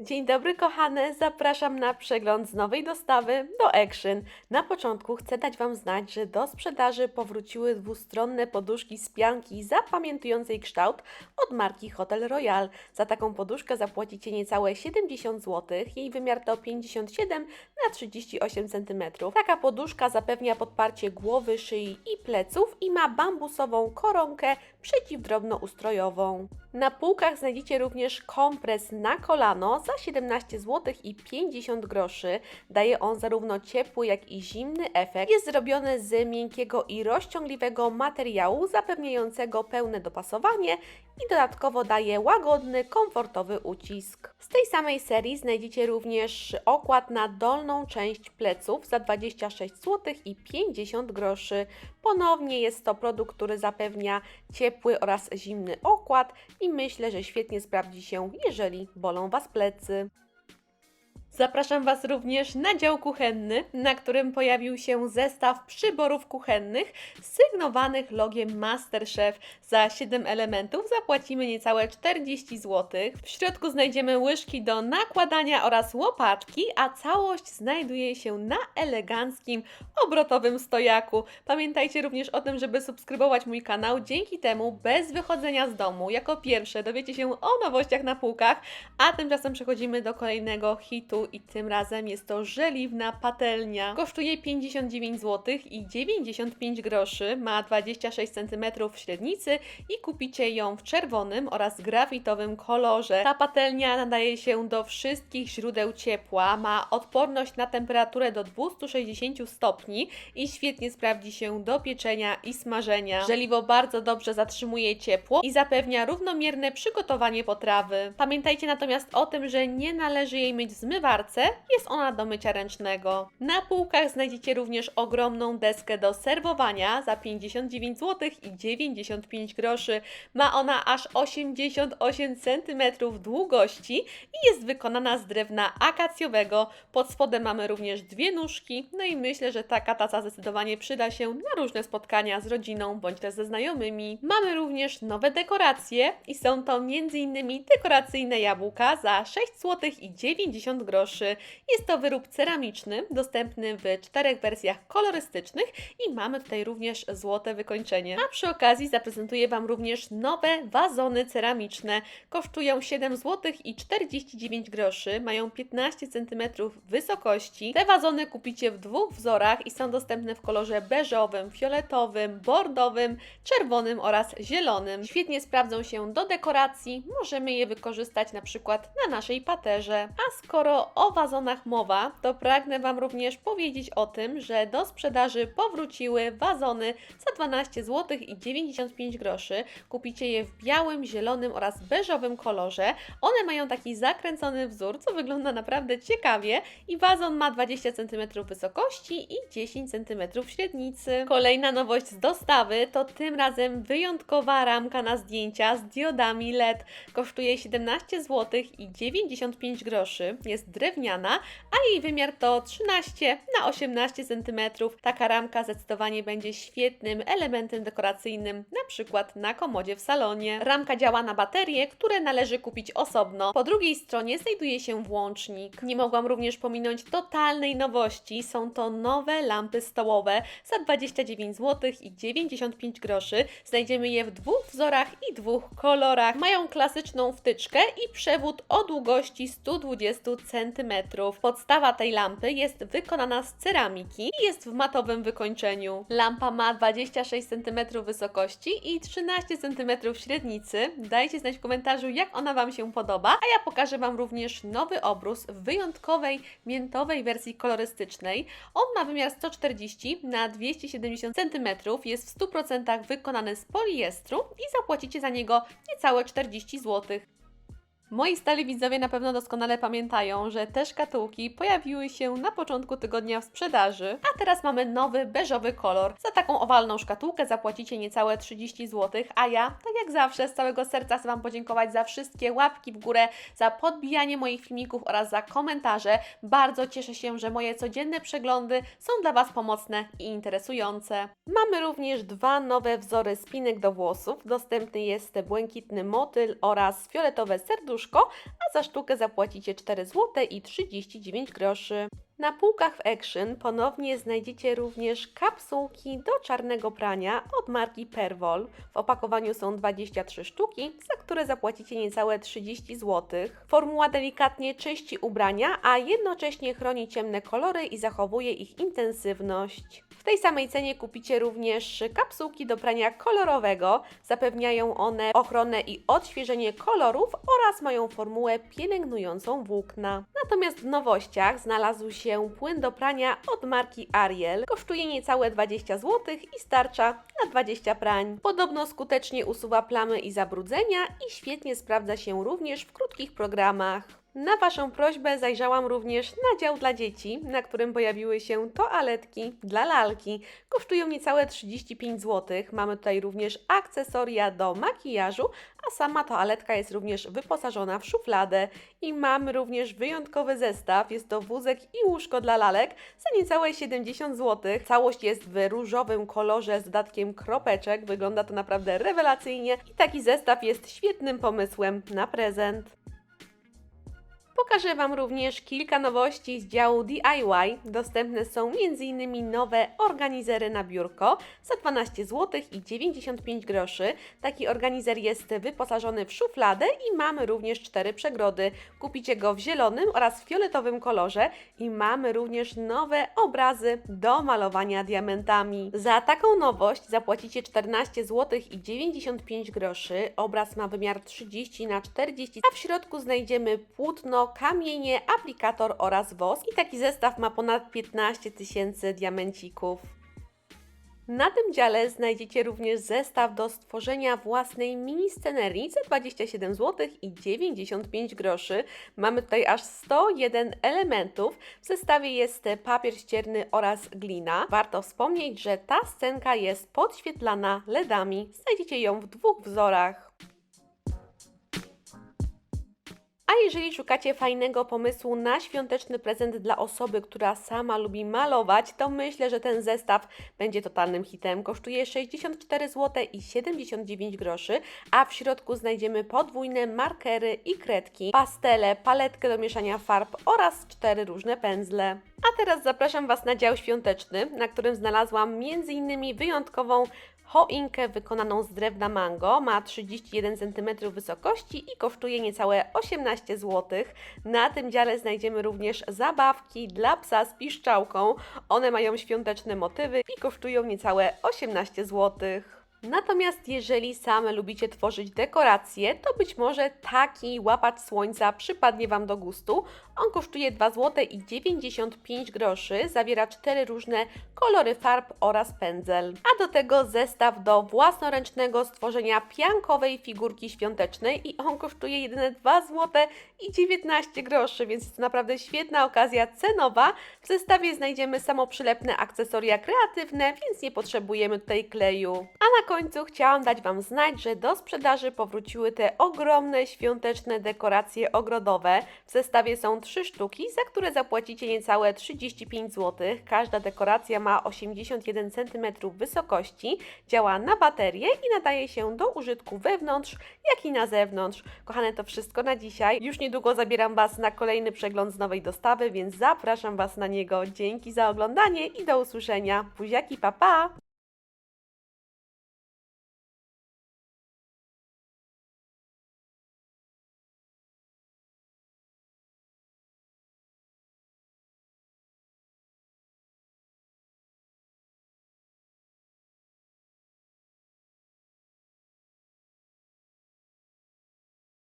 Dzień dobry kochane, zapraszam na przegląd z nowej dostawy do Action. Na początku chcę dać Wam znać, że do sprzedaży powróciły dwustronne poduszki z pianki zapamiętującej kształt od marki Hotel Royal. Za taką poduszkę zapłacicie niecałe 70 zł, jej wymiar to 57 na 38 cm. Taka poduszka zapewnia podparcie głowy, szyi i pleców i ma bambusową koronkę przeciwdrobnoustrojową. Na półkach znajdziecie również kompres na kolano za 17 zł i 50 groszy. Daje on zarówno ciepły, jak i zimny efekt. Jest zrobiony z miękkiego i rozciągliwego materiału zapewniającego pełne dopasowanie i dodatkowo daje łagodny, komfortowy ucisk. Z tej samej serii znajdziecie również okład na dolną część pleców za 26 zł i 50 groszy. Ponownie jest to produkt, który zapewnia ciepły oraz zimny okład i myślę, że świetnie sprawdzi się, jeżeli bolą Was plecy. Zapraszam Was również na dział kuchenny, na którym pojawił się zestaw przyborów kuchennych sygnowanych logiem Masterchef. Za 7 elementów zapłacimy niecałe 40 zł. W środku znajdziemy łyżki do nakładania oraz łopatki, a całość znajduje się na eleganckim, obrotowym stojaku. Pamiętajcie również o tym, żeby subskrybować mój kanał. Dzięki temu bez wychodzenia z domu jako pierwsze dowiecie się o nowościach na półkach, a tymczasem przechodzimy do kolejnego hitu i tym razem jest to żeliwna patelnia. Kosztuje 59 zł i 95 groszy, ma 26 cm średnicy i kupicie ją w czerwonym oraz grafitowym kolorze. Ta patelnia nadaje się do wszystkich źródeł ciepła, ma odporność na temperaturę do 260 stopni i świetnie sprawdzi się do pieczenia i smażenia. Żeliwo bardzo dobrze zatrzymuje ciepło i zapewnia równomierne przygotowanie potrawy. Pamiętajcie natomiast o tym, że nie należy jej myć w jest ona do mycia ręcznego. Na półkach znajdziecie również ogromną deskę do serwowania za 59 zł i 95 groszy. Ma ona aż 88 cm długości i jest wykonana z drewna akacjowego. Pod spodem mamy również dwie nóżki, no i myślę, że taka taca zdecydowanie przyda się na różne spotkania z rodziną bądź też ze znajomymi. Mamy również nowe dekoracje i są to m.in. dekoracyjne jabłka za 6 zł i 90 groszy. Jest to wyrób ceramiczny, dostępny w czterech wersjach kolorystycznych i mamy tutaj również złote wykończenie. A przy okazji zaprezentuję Wam również nowe wazony ceramiczne. Kosztują 7 zł i 49 groszy, mają 15 cm wysokości. Te wazony kupicie w dwóch wzorach i są dostępne w kolorze beżowym, fioletowym, bordowym, czerwonym oraz zielonym. Świetnie sprawdzą się do dekoracji, możemy je wykorzystać na przykład na naszej paterze. A skoro o wazonach mowa, to pragnę Wam również powiedzieć o tym, że do sprzedaży powróciły wazony za 12 zł i 95 groszy. Kupicie je w białym, zielonym oraz beżowym kolorze. One mają taki zakręcony wzór, co wygląda naprawdę ciekawie i wazon ma 20 cm wysokości i 10 cm średnicy. Kolejna nowość z dostawy to tym razem wyjątkowa ramka na zdjęcia z diodami LED. Kosztuje 17 zł i 95 groszy. Jest drewniana, a jej wymiar to 13 na 18 cm. Taka ramka zdecydowanie będzie świetnym elementem dekoracyjnym, na przykład na komodzie w salonie. Ramka działa na baterie, które należy kupić osobno. Po drugiej stronie znajduje się włącznik. Nie mogłam również pominąć totalnej nowości. Są to nowe lampy stołowe za 29 zł i 95 groszy. Znajdziemy je w dwóch wzorach i dwóch kolorach. Mają klasyczną wtyczkę i przewód o długości 120 cm. Podstawa tej lampy jest wykonana z ceramiki i jest w matowym wykończeniu. Lampa ma 26 cm wysokości i 13 cm średnicy. Dajcie znać w komentarzu, jak ona Wam się podoba, a ja pokażę Wam również nowy obrus w wyjątkowej, miętowej wersji kolorystycznej. On ma wymiar 140 na 270 cm, jest w 100% wykonany z poliestru i zapłacicie za niego niecałe 40 zł. Moi stali widzowie na pewno doskonale pamiętają, że te szkatułki pojawiły się na początku tygodnia w sprzedaży, a teraz mamy nowy beżowy kolor. Za taką owalną szkatułkę zapłacicie niecałe 30 zł, a ja, tak jak zawsze, z całego serca chcę Wam podziękować za wszystkie łapki w górę, za podbijanie moich filmików oraz za komentarze. Bardzo cieszę się, że moje codzienne przeglądy są dla Was pomocne i interesujące. Mamy również dwa nowe wzory spinek do włosów. Dostępny jest błękitny motyl oraz fioletowe serduszko poduszko, a za sztukę zapłacicie 4 zł i 39 groszy. Na półkach w Action ponownie znajdziecie również kapsułki do czarnego prania od marki Perwol. W opakowaniu są 23 sztuki, za które zapłacicie niecałe 30 zł. Formuła delikatnie czyści ubrania, a jednocześnie chroni ciemne kolory i zachowuje ich intensywność. W tej samej cenie kupicie również kapsułki do prania kolorowego. Zapewniają one ochronę i odświeżenie kolorów oraz mają formułę pielęgnującą włókna. Natomiast w nowościach znalazł się płyn do prania od marki Ariel. Kosztuje niecałe 20 zł i starcza na 20 prań. Podobno skutecznie usuwa plamy i zabrudzenia i świetnie sprawdza się również w krótkich programach. Na Waszą prośbę zajrzałam również na dział dla dzieci, na którym pojawiły się toaletki dla lalki. Kosztują niecałe 35 zł. Mamy tutaj również akcesoria do makijażu, a sama toaletka jest również wyposażona w szufladę. I mamy również wyjątkowy zestaw. Jest to wózek i łóżko dla lalek za niecałe 70 zł. Całość jest w różowym kolorze z dodatkiem kropeczek. Wygląda to naprawdę rewelacyjnie i taki zestaw jest świetnym pomysłem na prezent. Pokażę Wam również kilka nowości z działu DIY. Dostępne są m.in. nowe organizery na biurko za 12 zł i 95 groszy. Taki organizer jest wyposażony w szufladę i mamy również cztery przegrody. Kupicie go w zielonym oraz fioletowym kolorze i mamy również nowe obrazy do malowania diamentami. Za taką nowość zapłacicie 14 zł i 95 groszy. Obraz ma wymiar 30 na 40, a w środku znajdziemy płótno, kamienie, aplikator oraz wosk. I taki zestaw ma ponad 15 tysięcy diamencików. Na tym dziale znajdziecie również zestaw do stworzenia własnej mini scenerii za 27 zł i 95 groszy. Mamy tutaj aż 101 elementów. W zestawie jest papier ścierny oraz glina. Warto wspomnieć, że ta scenka jest podświetlana LEDami. Znajdziecie ją w dwóch wzorach. Jeżeli szukacie fajnego pomysłu na świąteczny prezent dla osoby, która sama lubi malować, to myślę, że ten zestaw będzie totalnym hitem. Kosztuje 64 zł i 79 groszy, a w środku znajdziemy podwójne markery i kredki, pastele, paletkę do mieszania farb oraz cztery różne pędzle. A teraz zapraszam Was na dział świąteczny, na którym znalazłam m.in. wyjątkową choinkę wykonaną z drewna mango. Ma 31 cm wysokości i kosztuje niecałe 18 zł. Na tym dziale znajdziemy również zabawki dla psa z piszczałką. One mają świąteczne motywy i kosztują niecałe 18 zł. Natomiast jeżeli same lubicie tworzyć dekoracje, to być może taki łapacz słońca przypadnie Wam do gustu. On kosztuje 2 zł i 95 groszy, zawiera cztery różne kolory farb oraz pędzel. A do tego zestaw do własnoręcznego stworzenia piankowej figurki świątecznej i on kosztuje jedyne 2 zł i 19 groszy, więc jest to naprawdę świetna okazja cenowa. W zestawie znajdziemy samoprzylepne akcesoria kreatywne, więc nie potrzebujemy tutaj kleju. A na końcu chciałam dać Wam znać, że do sprzedaży powróciły te ogromne świąteczne dekoracje ogrodowe. W zestawie są trzy sztuki, za które zapłacicie niecałe 35 zł. Każda dekoracja ma 81 cm wysokości, działa na baterię i nadaje się do użytku wewnątrz, jak i na zewnątrz. Kochane, to wszystko na dzisiaj. Już niedługo zabieram Was na kolejny przegląd z nowej dostawy, więc zapraszam Was na niego. Dzięki za oglądanie i do usłyszenia. Buziaki, pa pa!